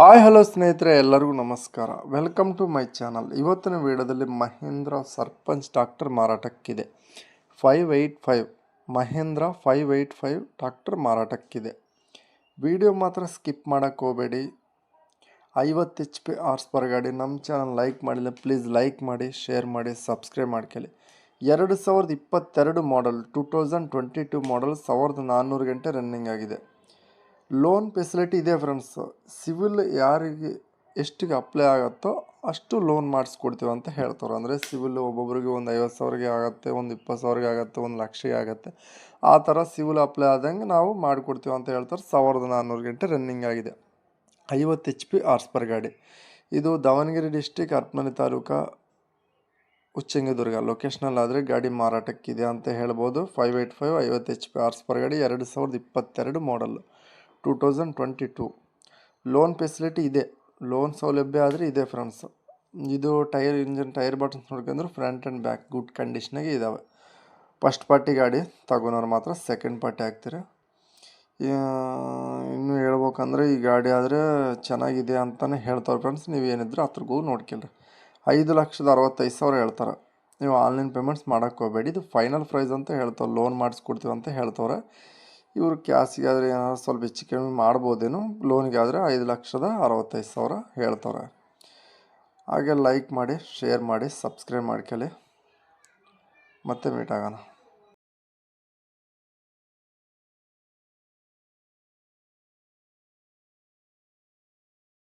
Hi, hello ಸ್ನೇಹಿತರೆ, ಎಲ್ಲರಿಗೂ ನಮಸ್ಕಾರ. ವೆಲ್ಕಮ್ ಟು ಮೈ ಚಾನಲ್ ಇವತ್ತಿನ ವಿಡಿಯೋದಲ್ಲಿ Mahindra Sarpanch tractor ಮಾರಾಟಕ್ಕಿದೆ. Five eight five Mahindra five eight five tractor ಮಾರಾಟಕ್ಕಿದೆ. Video ಮಾತ್ರ ಸ್ಕಿಪ್ ಮಾಡೋಕ್ಕೆ ಹೋಗಬೇಡಿ. ಐವತ್ತು ಎಚ್ ಪಿ ಆರ್ಸ್ ಪರ್ ಗಾಡಿ. ನಮ್ಮ ಚಾನಲ್ ಲೈಕ್ ಮಾಡಿಲ್ಲ ಪ್ಲೀಸ್ ಲೈಕ್ ಮಾಡಿ ಶೇರ್ ಮಾಡಿ ಸಬ್ಸ್ಕ್ರೈಬ್ ಮಾಡ್ಕೊಳ್ಳಿ ಎರಡು ಸಾವಿರದ ಇಪ್ಪತ್ತೆರಡು model two thousand twenty two model ಸಾವಿರದ ನಾನ್ನೂರು ಗಂಟೆ ರನ್ನಿಂಗ್ ಆಗಿದೆ. ಲೋನ್ ಫೆಸಿಲಿಟಿ ಇದೆ ಫ್ರೆಂಡ್ಸ್. ಸಿವಿಲ್ ಯಾರಿಗೆ ಎಷ್ಟಿಗೆ ಅಪ್ಲೈ ಆಗುತ್ತೋ ಅಷ್ಟು ಲೋನ್ ಮಾಡಿಸ್ಕೊಡ್ತೀವಿ ಅಂತ ಹೇಳ್ತಾರೆ. ಅಂದರೆ ಸಿವಿಲ್ ಒಬ್ಬೊಬ್ರಿಗೆ ಒಂದು ಐವತ್ತು ಸಾವಿರಗೆ ಆಗುತ್ತೆ, ಒಂದು ಇಪ್ಪತ್ತು ಸಾವಿರಗೆ ಆಗುತ್ತೆ, ಒಂದು ಲಕ್ಷಗೆ ಆಗುತ್ತೆ. ಆ ಥರ ಸಿವಿಲ್ ಅಪ್ಲೈ ಆದಂಗೆ ನಾವು ಮಾಡಿಕೊಡ್ತೀವಿ ಅಂತ ಹೇಳ್ತಾರೆ. ಸಾವಿರದ ನಾನ್ನೂರು ಗಂಟೆ ರನ್ನಿಂಗ್ ಆಗಿದೆ. ಐವತ್ತು ಎಚ್ ಪಿ ಆರ್ಸ್ ಪರ್ ಗಾಡಿ. ಇದು ದಾವಣಗೆರೆ ಡಿಸ್ಟಿಕ್ ಹರಪನಹಳ್ಳಿ ತಾಲೂಕು ಉಚ್ಚಂಗಿದುರ್ಗ. ಲೊಕೇಶ್ನಲ್ಲಾದರೆ ಗಾಡಿ ಮಾರಾಟಕ್ಕಿದೆ ಅಂತ ಹೇಳ್ಬೋದು. ಫೈವ್ ಏಯ್ಟ್ ಫೈವ್ ಐವತ್ತು ಎಚ್ ಪಿ ಆರ್ಸ್ ಪರ್ ಗಾಡಿ, ಎರಡು ಸಾವಿರದ ಇಪ್ಪತ್ತೆರಡು model two thousand twenty two loan facility ಇದೆ. ಲೋನ್ ಸೌಲಭ್ಯ ಆದರೆ ಇದೆ ಫ್ರೆಂಡ್ಸ್. ಇದು ಟೈರ್, ಇಂಜನ್, ಟೈರ್ ಬಟನ್ಸ್ ನೋಡ್ಕೊಂಡ್ರೆ ಫ್ರಂಟ್ ಆ್ಯಂಡ್ ಬ್ಯಾಕ್ ಗುಡ್ ಕಂಡೀಷ್ನಾಗೆ ಇದ್ದಾವೆ ಫಸ್ಟ್ ಪಾರ್ಟಿ ಗಾಡಿ ತಗೊಳೋರು ಮಾತ್ರ ಸೆಕೆಂಡ್ ಪಾರ್ಟಿ ಹಾಕ್ತೀರಿ. ಇನ್ನು ಹೇಳ್ಬೇಕಂದ್ರೆ ಈ ಗಾಡಿ ಆದರೆ ಚೆನ್ನಾಗಿದೆ ಅಂತಲೇ ಹೇಳ್ತಾರೆ ಫ್ರೆಂಡ್ಸ್ ನೀವು ಏನಿದ್ರು ಹತ್ರಗೂ ನೋಡ್ಕೊಳ್ರಿ ಐದು ಲಕ್ಷದ ಅರವತ್ತೈದು ಸಾವಿರ ಹೇಳ್ತಾರೆ. ನೀವು ಆನ್ಲೈನ್ ಪೇಮೆಂಟ್ಸ್ ಮಾಡೋಕ್ಕೆ ಹೋಗಬೇಡಿ. ಇದು ಫೈನಲ್ ಪ್ರೈಸ್ ಅಂತ ಹೇಳ್ತಾರೆ ಲೋನ್ ಮಾಡಿಸ್ಕೊಡ್ತೀವಿ ಅಂತ ಹೇಳ್ತವ್ರೆ. ಇವರು ಕ್ಯಾಸಿಗೆ ಆದರೆ ಏನಾದ್ರು ಸ್ವಲ್ಪ ಹೆಚ್ಚು ಕಮ್ಮಿ ಮಾಡ್ಬೋದೇನು ಲೋನ್ಗೆ ಆದರೆ ಐದು ಲಕ್ಷದ ಅರವತ್ತೈದು ಸಾವಿರ ಹೇಳ್ತಾರೆ. ಹಾಗೆ ಲೈಕ್ ಮಾಡಿ ಶೇರ್ ಮಾಡಿ ಸಬ್ಸ್ಕ್ರೈಬ್ ಮಾಡ್ಕೊಳ್ಳಿ. ಮತ್ತೆ ಮೀಟ್ ಆಗೋಣ.